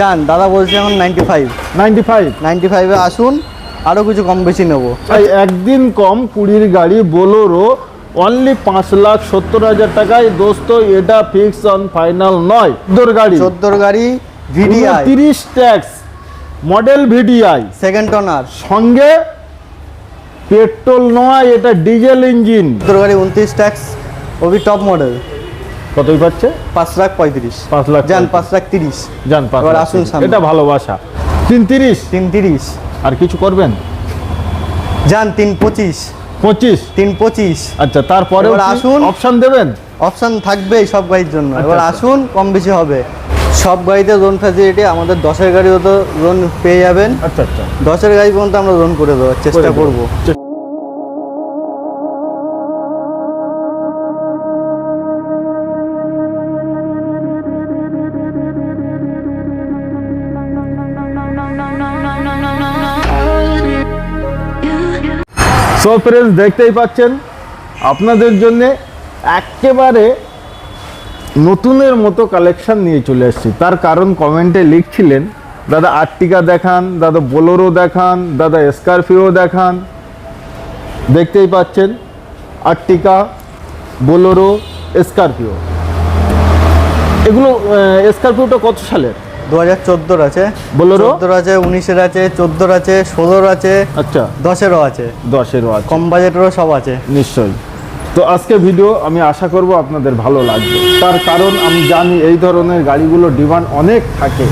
যান দাদা বলছে এখন ninety five ninety five ninety ফাইভে আসুন আরও কিছু কম বেশি নেব। তাই একদিন কম কুড়ির গাড়ি বোলোরো অনলি পাঁচ লাখ সত্তর হাজার টাকায় দোস্ত এটা ফিক্স অন ফাইনাল নয়। তোর গাড়ি। চোদ্দোর গাড়ি ভিডিআই তিরিশ tax model VDI second owner সঙ্গে পেট্রোল নয় এটা ডিজেল ইঞ্জিন চোদ্দোর গাড়ি উনত্রিশ ট্যাক্স ওবি টপ মডেল কতই পাচ্ছে? পাঁচ লাখ পঁয়ত্রিশ। পাঁচ লাখ যান পাঁচ লাখ তিরিশ। যান পাঁচ এবার আসুন। এটা ভালোবাসা তিন তিরিশ? তিন তিরিশ। আর কিছু করবেন? যান তিন পঁচিশ। পঁচিশ? তিন পঁচিশ। আচ্ছা তারপরে আসুন। অপশন দেবেন? অপশন থাকবেই সব গাড়ির জন্য। এবার আচ্ছা। আসুন কম বেশি হবে। সব গাড়িতে লোন ফ্যাসিলিটি আমাদের দশের গাড়িও তো লোন পেয়ে যাবেন। আচ্ছা আচ্ছা। দশের গাড়ি পর্যন্ত আমরা লোন করে দেওয়ার চেষ্টা করব। সো ফ্রেন্ডস দেখতেই পাচ্ছেন, আপনাদের জন্য একেবারে নতুনের মতো কালেকশন নিয়ে চলে এসেছি। তার কারণ কমেন্টে লিখছিলেন, দাদা আর্টিকা দেখান, দাদা বোলোরো দেখান, দাদা স্করপিও দেখান। দেখতেই পাচ্ছেন আর্টিকা বোলোরো, স্করপিও। এগুলো স্করপিওটা কত সালের? দু হাজার চোদ্দোর আছে। Bolero? চোদ্দোর আছে উনিশের আছে চোদ্দোর আছে ষোলোর আছে আচ্ছা। দশেরও আছে। দশেরও আছে। কম বাজেটেরও সব আছে। নিশ্চয়ই। তো আজকে ভিডিও আমি আশা করব আপনাদের ভালো লাগবে। তার কারণ আমি জানি এই ধরনের গাড়িগুলো ডিমান্ড অনেক থাকে।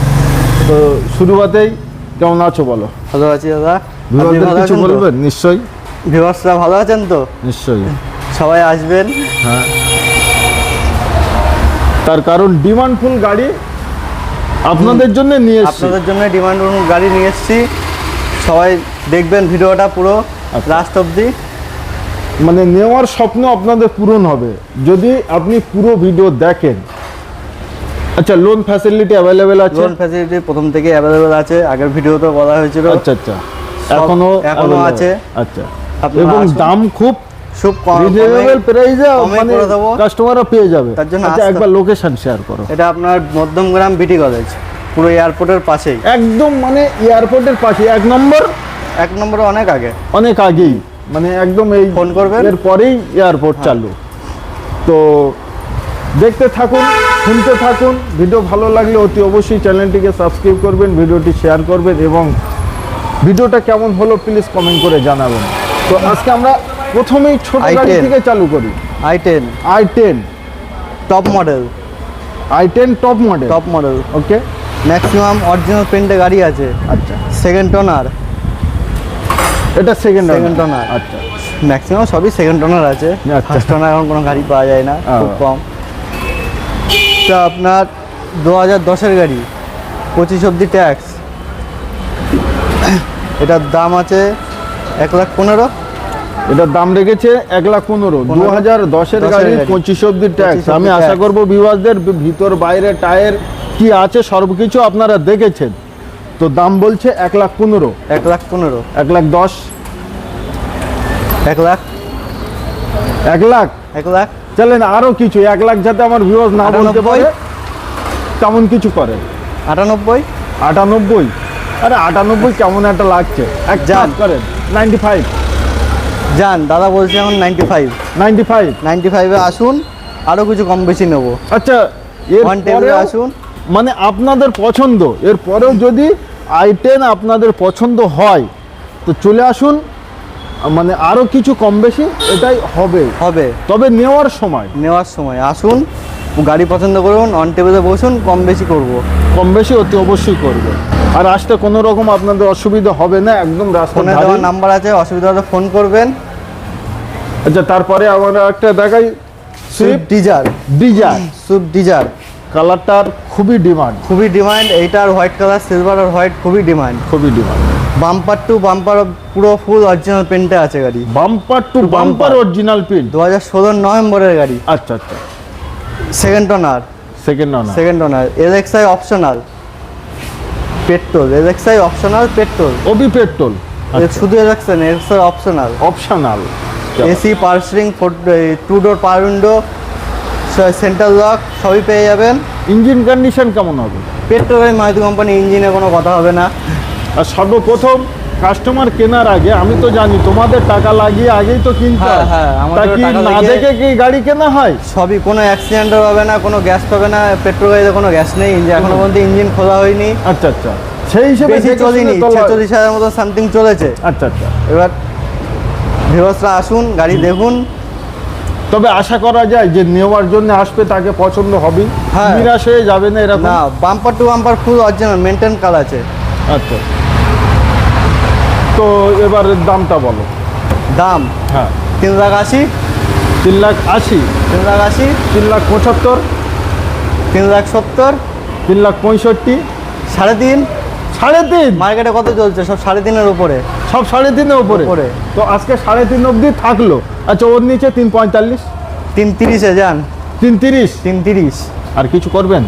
তো শুরুয়াতেই কেমন আছো বলো? ভালো আছি দাদা। কিছু বলবেন? নিশ্চয়ই। ভিউয়ার্সরা ভালো আছেন তো? নিশ্চয়ই। সবাই আসবেন। হ্যাঁ। তার কারণ ডিমান্ডফুল গাড়ি আপনাদের জন্য নিয়ে এসেছি। আপনাদের জন্য ডিমান্ড গাড়ি নিয়ে এসেছি। সবাই দেখবেন ভিডিওটা পুরো আচ্ছা। লাস্ট অবধি। মানে নেওয়ার স্বপ্ন আপনাদের পূরণ হবে। যদি আপনি পুরো ভিডিও দেখেন। আচ্ছা লোন ফ্যাসিলিটি অ্যাভেলেবেল আছে? লোন ফ্যাসিলিটি প্রথম থেকে অ্যাভেলেবেল আছে। আগের ভিডিওতে বলা হয়েছিল। আচ্ছা আচ্ছা। এখনও এখনও আছে। আচ্ছা। এবং দাম খুব খুব রিজনেবল প্রাইসে মানে। কাস্টমাররা পেয়ে যাবে। তার জন্য আচ্ছা একবার লোকেশন শেয়ার করো। এটা আপনার মধ্যমগ্রাম বিটি কলেজ পুরো এয়ারপোর্টের পাশেই। একদম মানে এয়ারপোর্টের পাশে এক নম্বর? এক নম্বরে অনেক আগে। অনেক আগেই। মানে একদম এই ফোন করবেন। এর পরেই এয়ারপোর্ট চালু। তো দেখতে থাকুন শুনতে থাকুন। ভিডিও ভালো লাগলে অতি অবশ্যই চ্যানেলটিকে সাবস্ক্রাইব করবেন ভিডিওটি শেয়ার করবেন এবং ভিডিওটা কেমন হলো প্লিজ কমেন্ট করে জানাবেন। তো আজকে আমরা প্রথমেই ছোট গাড়ি i10 থেকে চালু করি। I ten I ten top model I ten top model top model okay maximum original পেন্টে গাড়ি আছে। আচ্ছা। সেকেন্ড টোনার এটা সেকেন্ড Second owner। আচ্ছা। ম্যাক্সিমাম সবই সেকেন্ড টোনার আছে। আচ্ছা। ফার্স্ট টোনার এখন কোনো গাড়ি পাওয়া যায় না খুব কম। তো আপনার দু হাজার দশের গাড়ি পঁচিশ অব্দি ট্যাক্স এটার দাম আছে এক লাখ পনেরো। এটার দাম রেখেছে এক লাখ পনেরো। দু হাজার দশের গাড়ি। পঁচিশ অব্দি ট্যাক্স আমি আশা করব বিভাগদের ভিতর বাইরে টায়ার কি আছে সর্বকিছু আপনারা দেখেছেন। তো দাম বলছে এক লাখ পনেরো। এক লাখ পনেরো। এক লাখ দশ। এক লাখ। এক লাখ? এক লাখ। চলেন আরও কিছু। এক লাখ যাতে আমার ভিউয়ার্স না বলতে। পারে তেমন কিছু করে। আটানব্বই। আটানব্বই? আরে আটানব্বই কেমন একটা লাগছে। এক। কাজ করেন। নাইনটি ফাইভ যান দাদা বলছে এখন ninety five ninety five ninety ফাইভে আসুন আরও কিছু কম বেশি নেব। আচ্ছা ওয়ান টেবিলে আসুন। মানে আপনাদের পছন্দ এর পরেও যদি আই টেন আপনাদের পছন্দ হয় তো চলে আসুন মানে আরও কিছু কম বেশি এটাই হবে। হবে। তবে নেওয়ার সময়। নেওয়ার সময় আসুন গাড়ি পছন্দ করুন অন টেবিলে বসুন কম বেশি করব। কম বেশি অতি অবশ্যই করবে। আর আসতে কোনো রকম আপনাদের অসুবিধা হবে না একদম ফোনে ধারেই। নাম্বার আছে অসুবিধা হলে ফোন করবেন। আচ্ছা তারপরে আমরা একটা দেখাই। Swift Dzire Dzire Swift Dzire কালারটার খুবই ডিমান্ড খুবই ডিমান্ড এইটার হোয়াইট কালার সিলভার আর হোয়াইট খুবই ডিমান্ড খুবই ডিমান্ড বাম্পার টু বাম্পার পুরো ফুল অরিজিনাল প্রিন্টে আছে গাড়ি। বাম্পার টু বাম্পার অরিজিনাল পিন দু হাজার ষোলোর নভেম্বরের গাড়ি। আচ্ছা আচ্ছা। সেকেন্ড ওনার সেকেন্ড না second owner LXI optional petrol LXI optional petrol. Obi petrol. শুধু LXI LXI optional optional AC power steering two door power window centre lock সবই পেয়ে যাবেন। ইঞ্জিন কন্ডিশন কেমন হবে? পেট্রোল মাইতি কোম্পানি ইঞ্জিনে কোনো কথা হবে না। আর সর্বপ্রথম কাস্টমার কেনার আগে আমি তো জানি তোমাদের টাকা লাগিয়ে আগেই তো কিনতে হ্যাঁ, হয়। আমাদের কি টাকা না দেখে কি গাড়ি কেনা হয়? সবই কোনো অ্যাক্সিডেন্টও হবে না কোনো গ্যাস পাবে না পেট্রোল গাড়িতে কোনো গ্যাস নেই। ইঞ্জিন এখনও পর্যন্ত ইঞ্জিন খোলা হয়নি। আচ্ছা আচ্ছা। সেই হিসেবে চলিনি ছেচল্লিশ হাজার মতো সামথিং চলেছে। আচ্ছা আচ্ছা। এবার ভিউয়ার্সরা আসুন গাড়ি দেখুন। তবে আশা করা যায় যে নেওয়ার জন্য আসবে তাকে পছন্দ হবে হ্যাঁ। নিরাশ হয়ে যাবে না এরকম? না bumper to bumper full original maintain কাল আছে। আচ্ছা। তো এবার দামটা বলো। দাম? হ্যাঁ। তিন লাখ আশি। তিন লাখ আশি? তিন লাখ আশি। তিন লাখ পঁচাত্তর? তিন লাখ সত্তর। তিন লাখ পঁয়ষট্টি? সাড়ে তিন। সাড়ে তিন? মার্কেটে কত চলছে? সব সাড়ে তিনের উপরে। সব সাড়ে তিনের উপরে? উপরে। তো আজকে সাড়ে তিন অবধি থাকল। আচ্ছা ওর নিচে তিন পঁয়তাল্লিশ? তিন তিরিশে যান। তিন তিরিশ? তিন তিরিশ। আর কিছু করবেন?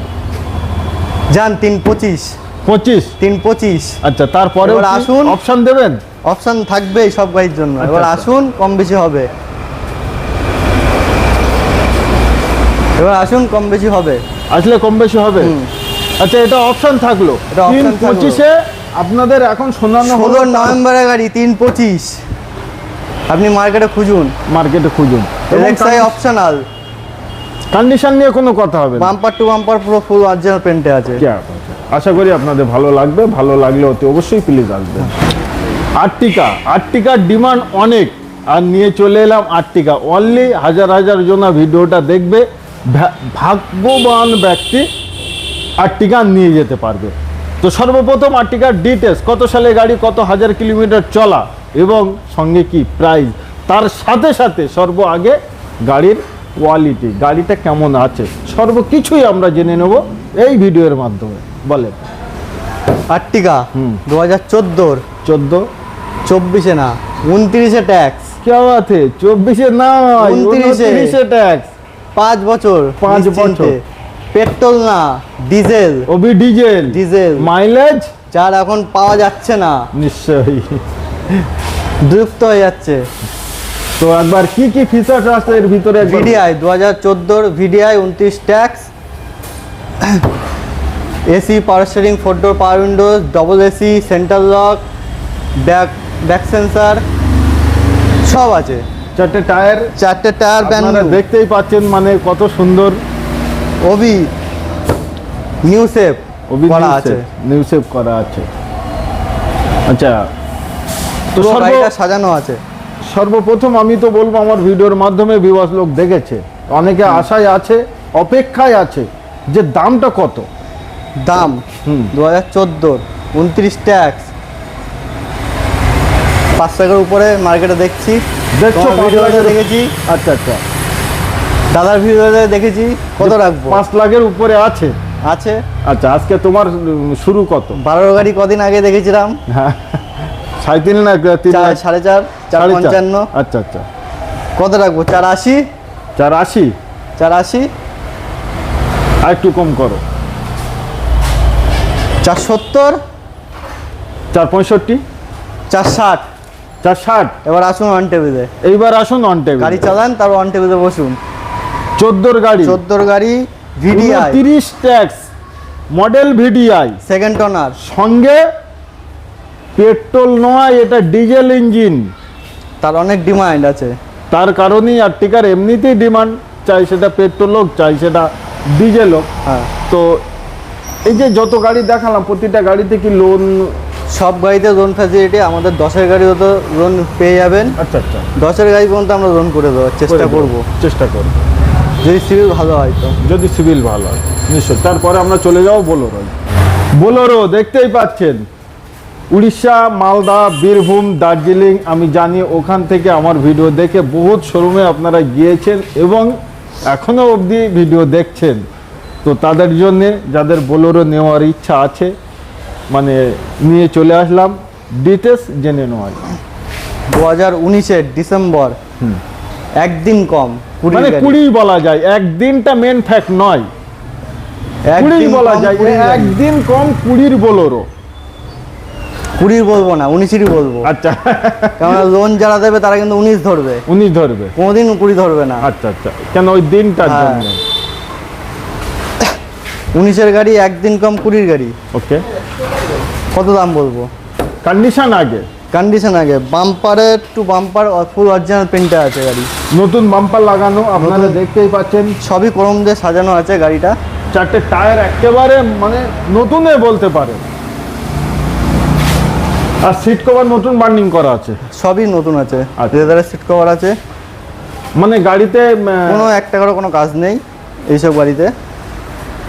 যান তিন পঁচিশ। পঁচিশ? তিন পঁচিশ। আচ্ছা তারপরে আসুন। অপশন দেবেন? অপশন থাকবেই সব গাড়ির জন্য। আচ্ছা, এবার আচ্ছা। আসুন কম বেশি হবে। এবার আসুন কম বেশি হবে। আসলে কম বেশি হবে? আচ্ছা এটা অপশন থাকল। এটা তিন। পঁচিশে আপনাদের এখন শোনানো হলো নভেম্বরের গাড়ি তিন পঁচিশ। আপনি মার্কেটে খুঁজুন। মার্কেটে খুঁজুন। এলেক্সাই অপশনাল কন্ডিশন নিয়ে কোনো কথা হবে না। বাম্পার টু বাম্পার পুরো ফুল অরিজিনাল কি আছে? আশা করি আপনাদের ভালো লাগবে, ভালো লাগলে অতি অবশ্যই প্লিজ আসবেন। আর্টিকা আর্টিকার ডিমান্ড অনেক। আর নিয়ে চলে এলাম আর্টিকা অনলি হাজার হাজার জনা ভিডিওটা দেখবে। ভাগ্যবান ব্যক্তি আর্টিকা নিয়ে যেতে পারবে। তো সর্বপ্রথম আর্টিকার ডিটেলস কত সালে গাড়ি, কত হাজার কিলোমিটার চলা এবং সঙ্গে কি প্রাইস তার সাথে সাথে সর্ব আগে গাড়ির কোয়ালিটি গাড়িটা কেমন আছে সর্বকিছুই আমরা জেনে নেব এই ভিডিওর মাধ্যমে। বলে। আর্টিকা। দু হাজার চোদ্দোর। চোদ্দ। চব্বিশে না উনত্রিশে ট্যাক্স কে আছে? চব্বিশে না উনত্রিশে। ট্যাক্স পাঁচ বছর পাঁচ। বছর। পেট্রোল না ডিজেল। ওবি ডিজেল। ডিজেল। মাইলেজ? যার এখন পাওয়া যাচ্ছে না। নিশ্চয়ই। বিলুপ্ত হয়ে যাচ্ছে। তো একবার কি কি ফিচার্স আছে এর ভিতরে ভিডিআই দু হাজার চোদ্দোর ভিডিআই উনত্রিশ tax AC power steering four door power windows double AC centre lock back back sensor সব আছে। চারটে টায়ার চারটে টায়ার আপনারা দেখতেই পাচ্ছেন মানে কত সুন্দর। ওবি নিউ সেপ করা আছে। নিউ সেভ করা আছে। আচ্ছা তো পুরো গাড়িটা সাজানো আছে। সর্বপ্রথম আমি তো বলব আমার ভিডিওর মাধ্যমে বিবাস লোক দেখেছে। অনেকে আশায় আছে অপেক্ষায় আছে যে দামটা কত? দাম? হুম। দু হাজার চোদ্দোর উনত্রিশ ট্যাক্স। পাঁচ টাকার উপরে মার্কেটে দেখছি। দেখছ আচ্ছা আচ্ছা। দাদার ভিডিওতে দেখেছি। কত রাখব? পাঁচ লাখের উপরে আছে। আছে। আচ্ছা আজকে তোমার শুরু কত? বারো গাড়ি কদিন আগে দেখেছিলাম। হ্যাঁ। সাড়ে তিন লাখ। সাড়ে চার। চার। পঞ্চান্ন। আচ্ছা আচ্ছা। কত রাখব? চার আশি? চার আশি? চার আশি? আর একটু কম করো। চার সত্তর? চার পঁয়ষট্টি? চার ষাট। চার ষাট? এবার আসুন অন টেবিলে এইবার আসুন অন টেবিল গাড়ি চালান তারপর অন টেবিলে বসুন। চোদ্দোর গাড়ি। চোদ্দোর গাড়ি ভিডিআই তিরিশ tax. Model VDI second owner. সঙ্গে পেট্রোল নয় এটা ডিজেল ইঞ্জিন। তার অনেক ডিমান্ড আছে। তার কারণেই আর্টিকার এমনিতেই ডিমান্ড চাই সেটা পেট্রোল হোক চাই সেটা ডিজেল হোক। হ্যাঁ। তো এই যে যত গাড়ি দেখালাম প্রতিটা গাড়িতে কি লোন সব গাড়িতে লোন ফ্যাসিলিটি আমাদের দশের গাড়িও তো লোন পেয়ে যাবেন। আচ্ছা আচ্ছা। দশের গাড়ি পর্যন্ত আমরা লোন করে দেওয়ার চেষ্টা করে করব। চেষ্টা করব। যদি সিভিল ভালো হয় তো। যদি সিভিল ভালো হয় নিশ্চয় তারপরে আমরা চলে যাব বোলোরো বোলোরো দেখতেই পাচ্ছেন। উড়িষ্যা মালদা বীরভূম দার্জিলিং আমি জানি ওখান থেকে আমার ভিডিও দেখে বহুত শোরুমে আপনারা গিয়েছেন এবং এখনও অবধি ভিডিও দেখছেন। তো তাদের জন্যে যাদের বোলোরো নেওয়ার ইচ্ছা আছে মানে নিয়ে চলে আসলাম। ডিটেলস জেনে নেওয়ার দু হাজার উনিশের ডিসেম্বর একদিন কম মানে। কুড়ি বলা যায় একদিনটা মেন ফ্যাক্ট নয়। কুড়ি বলা যায় একদিন কম কুড়ির বোলোরো। কুড়ির বলব না উনিশেরই বলব। আচ্ছা। কেননা লোন যারা দেবে তারা কিন্তু উনিশ ধরবে। উনিশ ধরবে। কোনোদিন কুড়ি ধরবে না। আচ্ছা আচ্ছা। কেন ওই দিনটার হ্যাঁ। জন্য? উনিশের গাড়ি একদিন কম কুড়ির গাড়ি। ওকে। কত দাম বলব? কন্ডিশন আগে? কন্ডিশন আগে। বাম্পারের টু বাম্পার ফুল অরিজিনাল প্রিন্টে আছে গাড়ি। নতুন বাম্পার লাগানো আপনারা দেখতেই পাচ্ছেন। সবই ক্রোম দিয়ে সাজানো আছে গাড়িটা। চারটে টায়ার একেবারে মানে নতুনে বলতে পারে আর সিট কভার নতুন বার্নিং করা আছে? সবই নতুন আছে। লেদারের সিট কভার আছে। মানে গাড়িতে কোনো এক টাকারও কোনো কাজ নেই এইসব গাড়িতে।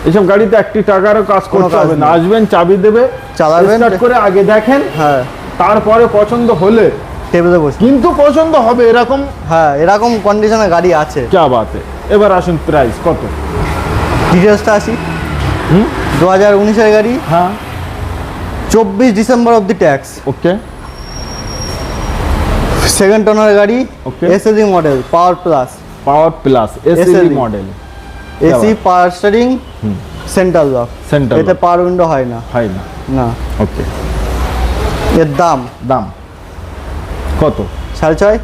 এইসব গাড়িতে একটি টাকারও কাজ কোনো করতে কাজ হবে না। নেই। আসবেন চাবি দেবে চালাবেন। করে আগে দেখেন হ্যাঁ। তারপরে পছন্দ হলে টেবিলে বসে কিন্তু পছন্দ হবে এরকম হ্যাঁ এরকম কন্ডিশনে গাড়ি আছে। চা বাতে। এবার আসুন প্রাইস কত? ডিটেলসটা আসি। হুম? দু হাজার উনিশের গাড়ি। হ্যাঁ। চব্বিশ ডিসেম্বর অব অব্দি ট্যাক্স ওকে সেকেন্ড ওনার গাড়ি Okay. এসএসি model power plus power plus SLE model AC power steering central lock Central এতে পাওয়ার উইন্ডো হয় না। হয় না। না। ওকে এর দাম? দাম? কত? সাড়ে ছয়?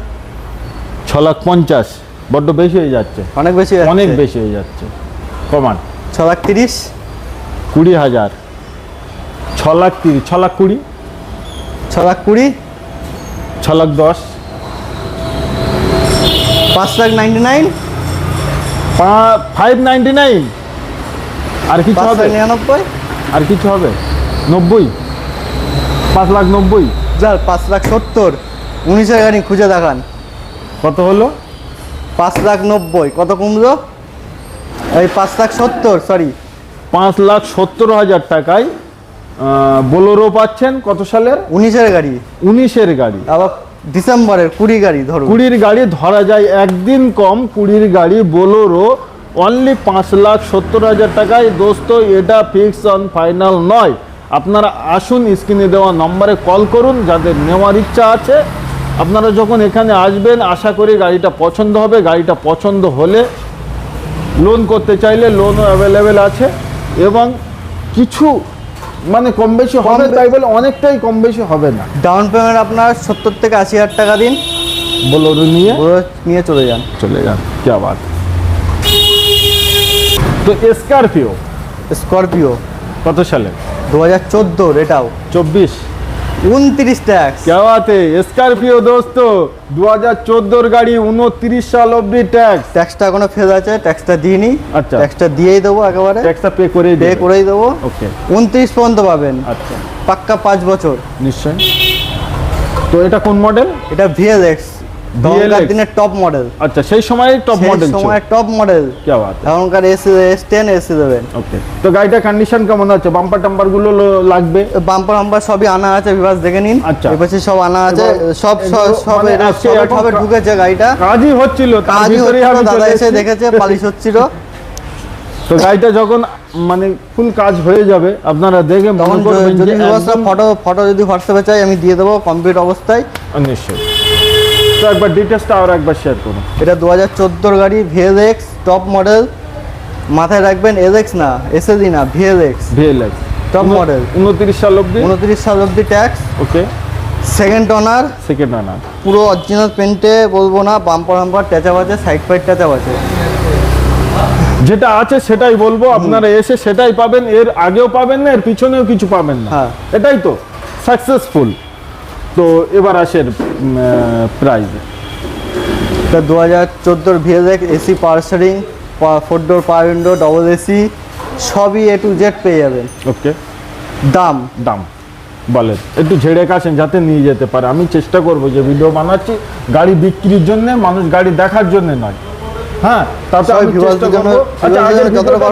ছ লাখ পঞ্চাশ। বড্ড বেশি হয়ে যাচ্ছে। অনেক বেশি অনেক বেশি হয়ে যাচ্ছে। কমান ছ লাখ তিরিশ? কুড়ি হাজার। ছ লাখ তিরিশ ছ লাখ কুড়ি। ছ লাখ কুড়ি। ছ লাখ দশ। পাঁচ lakh ninety nine. Five ninety nine. আর কিছু হবে? নিরানব্বই। আর কিছু হবে? নব্বই। পাঁচ লাখ নব্বই। যার পাঁচ লাখ সত্তর। উনিশের গাড়ি খুঁজে দেখান। কত হলো? পাঁচ লাখ নব্বই। কত কমলো? এই পাঁচ লাখ সত্তর সরি পাঁচ লাখ সত্তর হাজার টাকায় বোলোরো পাচ্ছেন কত সালের? উনিশের গাড়ি। উনিশের গাড়ি। আবার ডিসেম্বরের কুড়ি গাড়ি ধরুন। কুড়ির গাড়ি ধরা যায় একদিন কম কুড়ির গাড়ি বোলোরো অনলি পাঁচ লাখ সত্তর হাজার টাকায়। দোস্ত এটা ফিক্স অন ফাইনাল নয়। আপনারা আসুন স্ক্রিনে দেওয়া নম্বরে কল করুন যাদের নেওয়ার ইচ্ছা আছে। আপনারা যখন এখানে আসবেন আশা করি গাড়িটা পছন্দ হবে। গাড়িটা পছন্দ হলে লোন করতে চাইলে লোনও অ্যাভেলেবেল আছে। এবং কিছু মানে কম বেশি হবে তাই বলে অনেকটাই কম বেশি হবে না। ডাউন পেমেন্ট আপনার সত্তর থেকে আশি হাজার টাকা দিন। বোলোরো নিয়ে। নিয়ে চলে যান। চলে যান কে আবার। তো স্করপিও স্করপিও কত সালে? দু হাজার চোদ্দোর এটাও। চব্বিশ। উনত্রিশ ট্যাক্স কেওয়াতে স্করপিও দোস্ত দু হাজার চোদ্দোর গাড়ি উনত্রিশ সাল অব্দি ট্যাক্স ট্যাক্সটা এখনও ফেজ আছে ট্যাক্সটা দিইনি। আচ্ছা। ট্যাক্সটা দিয়েই দেবো একেবারে। ট্যাক্সটা পে করে পে করেই দেবো। ওকে উনত্রিশ পর্যন্ত পাবেন। আচ্ছা। পাক্কা পাঁচ বছর। নিশ্চয় তো এটা কোন মডেল এটা ভিএলএক্স টপ মডেল আচ্ছা সেই সময় টপ মডেল সময় top model S ten okay তো কন্ডিশন কেমন বাম্পার লাগবে? বাম্পার সবই আনা আছে দেখে নিন। আচ্ছা। সব আনা আছে মানে ঢুকেছে গাড়িটা। কাজই হচ্ছিল এসে দেখেছে হচ্ছিল। তো গাড়িটা যখন মানে ফুল কাজ হয়ে যাবে আপনারা দেখে ফটো ফটো যদি হোয়াটসঅ্যাপে চাই আমি দিয়ে দেবো কমপ্লিট অবস্থায়। নিশ্চয়ই। তো একবার ডিটেলসটা আর একবার শেয়ার করুন। এটা দু হাজার চোদ্দোর গাড়ি ভিএলএক্স টপ মডেল মাথায় রাখবেন এলএক্স না এসএসি না ভিএলএক্স ভিএলএক্স Top model। উনত্রিশ সাল অব্দি উনত্রিশ সাল অব্দি tax okay second owner second owner পুরো অরিজিনাল পেন্টে বলব না বাম্পার বাম্পার ট্যাচাপ আছে সাইড ফাইড ট্যাচাপ আছে। যেটা আছে সেটাই বলব আপনারা এসে সেটাই পাবেন এর আগেও পাবেন না এর পিছনেও কিছু পাবেন না। হ্যাঁ। এটাই তো। সাকসেসফুল তো এবার আসের প্রাইস এটা দু হাজার চোদ্দোর VLX AC power steering four door power window double AC সবই এ টু জেড পেয়ে যাবেন। ওকে দাম? দাম। বলেন একটু ঝেড়ে কাছেন যাতে নিয়ে যেতে পারে। আমি চেষ্টা করব যে ভিডিও বানাচ্ছি গাড়ি বিক্রির জন্য মানুষ গাড়ি দেখার জন্য নয়। হ্যাঁ তাতে আমি চেষ্টা আচ্ছা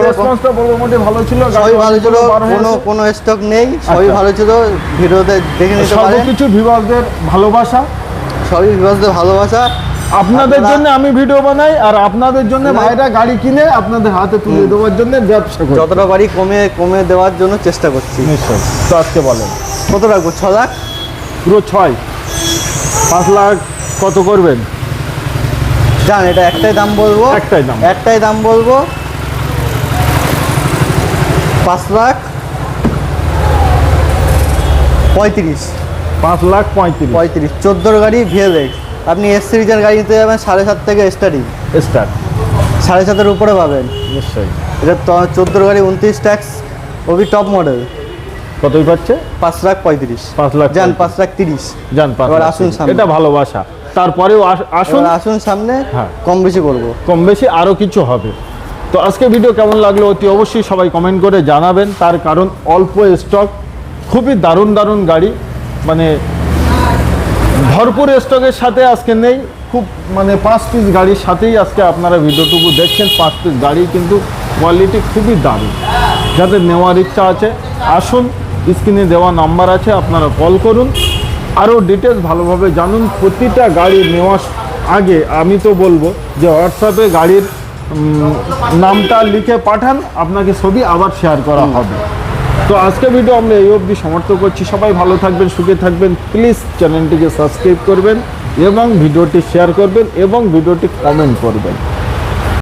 রেসপন্সটা বলব মোটামুটি ভালো ছিল সবই ভালো ছিল কোনো কোনো স্টক নেই সবই আচ্ছা। ভালো ছিল ভিডিওতে দেখে নিতে পারেন। সর্বকিছু ভিউয়ারদের ভালোবাসা। সবই ভালোবাসা। আপনাদের জন্য আমি ভিডিও বানাই আর আপনাদের জন্য ভাইরা গাড়ি কিনে আপনাদের হাতে তুলে দেওয়ার জন্য ব্যবসা করি যতটা পারি কমে কমে দেওয়ার জন্য চেষ্টা করছি। তো আজকে বলেন। কত রাখব? ছ লাখ? পুরো ছয়। পাঁচ লাখ কত করবেন? জান এটা একটাই দাম বলব? একটাই দাম। একটাই দাম বলব? পাঁচ লাখ পঁয়ত্রিশ। পাঁচ লাখ পঁয়ত্রিশ। পঁয়ত্রিশ। চোদ্দোর গাড়ি ভিএলএক্স আপনি এস সিরিজের গাড়ি নিতে যাবেন সাড়ে সাত থেকে স্টার্টিং স্টার্ট সাড়ে সাতের উপরে পাবেন। নিশ্চয়ই। এটা তো চোদ্দোর গাড়ি উনত্রিশ ট্যাক্স ওবি টপ মডেল কতই পাচ্ছে? পাঁচ লাখ পঁয়ত্রিশ। পাঁচ লাখ যান পাঁচ লাখ তিরিশ। যান পাঁচ আসুন। এটা ভালোবাসা। তারপরেও আস- আসুন। আসুন সামনে হ্যাঁ। কম বেশি করব কম বেশি আরও কিছু হবে। তো আজকে ভিডিও কেমন লাগল অতি অবশ্যই সবাই কমেন্ট করে জানাবেন। তার কারণ অল্প স্টক খুবই দারুণ দারুণ গাড়ি। মানে ভরপুর স্টকের সাথে আজকে নেই। খুব মানে পাঁচ পিস গাড়ির সাথেই আজকে আপনারা ভিডিওটুকু দেখছেন। পাঁচ পিস গাড়ি কিন্তু কোয়ালিটি খুবই দারুণ। যাদের নেওয়ার ইচ্ছা আছে আসুন। স্ক্রিনে দেওয়া নাম্বার আছে আপনারা কল করুন। আরও ডিটেলস ভালোভাবে জানুন। প্রতিটা গাড়ি নেওয়ার আগে আমি তো বলব যে হোয়াটসঅ্যাপে গাড়ির নামটা লিখে পাঠান। আপনাকে ছবি আবার শেয়ার করা হবে। তো আজকে ভিডিও আমরা এই অবধি সমর্থ করছি। সবাই ভালো থাকবেন সুখে থাকবেন। প্লিজ চ্যানেলটিকে সাবস্ক্রাইব করবেন এবং ভিডিওটি শেয়ার করবেন এবং ভিডিওটি কমেন্ট করবেন।